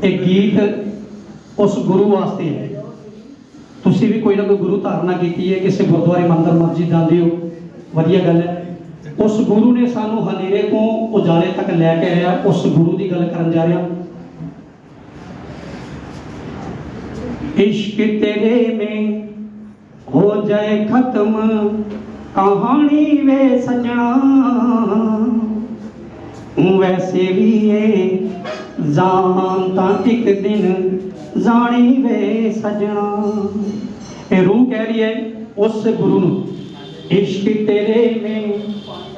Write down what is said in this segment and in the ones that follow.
ਇਹ ਗੀਤ ਉਸ ਗੁਰੂ ਵਾਸਤੇ ਹੈ ਤੁਸੀਂ ਵੀ ਕੋਈ ਨਾ ਕੋਈ ਗੁਰੂ ਧਾਰਨਾ ਕੀਤੀ ਹੈ ਕਿਸੇ ਗੁਰਦੁਆਰੇ ਮੰਦਰ ਮਸਜਿਦ ਜਾਂਦੇ ਹੋ ਵਧੀਆ ਗੱਲ ਹੈ ਉਸ ਗੁਰੂ ਨੇ ਸਾਨੂੰ ਹਨੇਰੇ ਤੋਂ ਉਜਾਲੇ ਤੱਕ ਲੈ ਕੇ ਆਇਆ ਉਸ ਗੁਰੂ ਦੀ ਗੱਲ ਕਰਨ ਜਾ ਰਿਹਾ इश्क तेरे में हो जाए खत्म कहानी वे सजना वैसे भी ये ਜਾਵਾਂ ਤਾਂ ਇੱਕ ਦਿਨ ਜਾਣੀ ਵੇ ਸਜਣਾ। ਇਹ ਰੂਹ ਕਹਿ ਰਹੀ ਹੈ ਉਸ ਗੁਰੂ ਨੂੰ, ਇਸ਼ਕ ਤੇਰੇ ਮੇ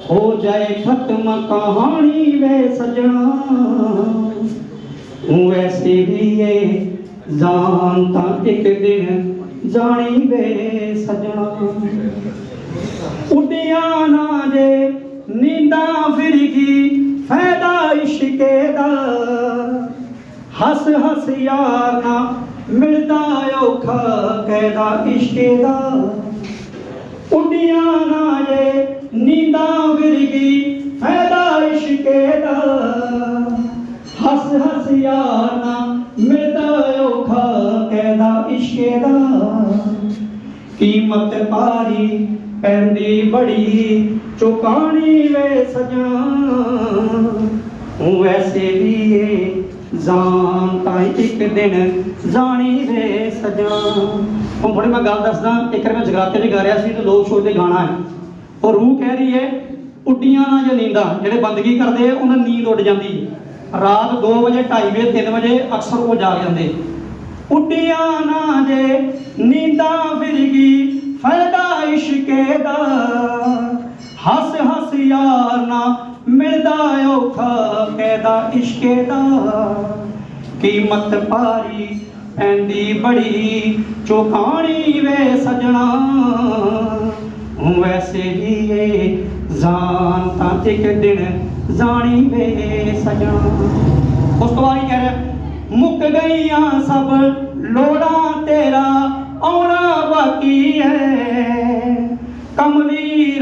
ਹੋ ਜਾਏ ਖਤਮ ਕਹਾਣੀ ਵੇ ਸਜਣਾ। ਤੂੰ ਐਸੇ ਵੀ ਏ ਜਾਨ ਤਾਂ ਇੱਕ ਦਿਨ ਜਾਣੀ ਵੇ ਸਜਣਾ। ਉਡਿਆ ਨਾ ਜੇ, ਨੀਂਦਾਂ ਫਿਰ ਕੀ ਹੱਸ ਹੱਸ ਯਾਰ ਨਾ ਮਿਲਦਾ ਔਖਾ ਕਹਿਦਾ ਇਸ਼ਕੇ ਦਾ। ਉੱਡਿਆ ਨਾ ਜੇ ਨੀਂਦਾਂ ਫਿਰ ਫਾਇਦਾ ਇਸ਼ਕੇ ਦਾ। ਹੱਸ ਹੱਸ ਯਾਰ ਨਾ ਮਿਲਦਾ ਔਖਾ ਕਹਿਦਾ ਇਸ਼ਕੇ ਦਾ। ਕੀਮਤ ਪਾਰੀ ਪੈਂਦੀ ਬੜੀ, ਚੁਕਾਣੀ ਵੇ ਸਜਣਾ ਵੈਸੇ ਵੀ ਇਹ ਜਾਨ ਤਾਂ ਇੱਕ ਦਿਨ ਜਾਣੀ ਵੇ ਸਜਣਾ। ਹੁਣ ਬੜੀ ਮੈਂ ਗੱਲ ਦੱਸਦਾ, ਇੱਕ ਵਾਰ ਮੈਂ ਜਗਰਾਤੇ 'ਚ ਗਾ ਰਿਹਾ ਸੀ ਤੇ ਲੋਕ ਸੋਚਦੇ ਗਾਣਾ ਹੈ। ਉਹ ਰੂਹ ਕਹਿ ਰਹੀ ਹੈ ਉੱਡੀਆਂ ਨਾ ਜੇ ਨੀਂਦਾਂ, ਜਿਹੜੇ ਬੰਦਗੀ ਕਰਦੇ ਆ, ਉਹਨਾਂ ਨੀਂਦ ਉੱਡ ਜਾਂਦੀ ਰਾਤ 2 ਵਜੇ 2:30 ਵਜੇ 3 ਵਜੇ ਅਕਸਰ ਉਹ ਜਾਗ ਜਾਂਦੇ। ਉੱਡੀਆਂ ਨਾ ਜੇ ਨੀਂਦਾਂ ਫਿਰ ਗਈ ਇਸ਼ਕੇ ਦਾ ਯਾਰ ਨਾ ਮਿਲਦਾ ਔਖਾ ਕਹਿਦਾ ਇਸ਼ਕੇ ਦਾ ਕੀਮਤ ਭਾਰੀ ਪੈਂਦੀ ਬੜੀ, ਚੋਖਾਣੀ ਵੇ ਸਜਣਾ। ਵੈਸੇ ਵੀ ਇਹ ਜਾਨ ਤਾਂ ਇੱਕ ਦਿਨ ਜਾਣੀ ਵੇ ਸਜਣਾ। ਉਸ ਤੋਂ ਬਾਅਦ ਕਹਿ ਰਿਹਾ, ਮੁੱਕ ਗਈਆਂ ਸਭ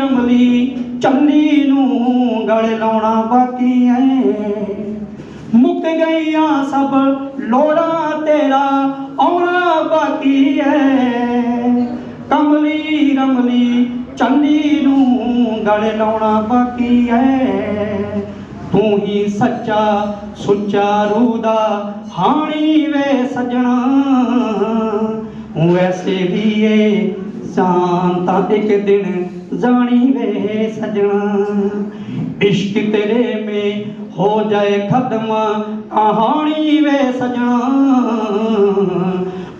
ਕਮਲੀ ਰਮਲੀ ਚੰਨੀ ਨੂੰ ਗਲ ਲਾਉਣਾ ਬਾਕੀ ਹੈ ਮੁੱਕ ਗਈਆਂ ਸਭ ਲੋੜਾਂ ਤੇਰਾ ਆਉਣਾ ਬਾਕੀ ਹੈ ਕਮਲੀ ਰਮਲੀ ਚੰਨੀ ਨੂੰ ਗਲ ਲਾਉਣਾ ਬਾਕੀ ਹੈ ਤੂੰ ਹੀ ਸੱਚਾ ਸੁੱਚਾ ਰੂਹ ਦਾ ਹਾਣੀ ਵੇ ਸਜਣਾ। ਵੈਸੇ ਵੀ ਏ ਜਾਨ ਇੱਕ ਦਿਨ ਜਾਣੀ ਵੇ ਸਜਣਾ। ਇਸ਼ਕ ਤੇਰੇ ਮੇ ਹੋ ਜਾਏ ਖਤਮ, ਕਹਾਣੀ ਵੇ ਸਜਣਾ।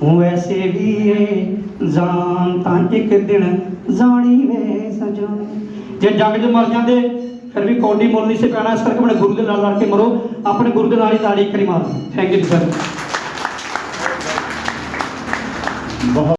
ਵੈਸੇ ਵੀ ਇਹ ਜਾਨ ਤਾਂ ਇੱਕ ਦਿਨ ਜਾਣੀ ਵੇ ਸਜਣਾ। ਜੇ ਜੰਗ 'ਚ ਮਰ ਜਾਂਦੇ, ਫਿਰ ਵੀ ਕੌਡੀ ਮੁੱਲ ਨਹੀਂ ਸੀ ਪੈਣਾ, ਇਸ ਕਰਕੇ ਆਪਣੇ ਗੁਰੂ ਦੇ ਨਾਲ ਲੜ ਕੇ ਮਰੋ। ਆਪਣੇ ਗੁਰੂ ਦੇ ਨਾਲ ਹੀ ਤਾੜੀ ਕਰੀ ਮਾਰੋ। Thank you sir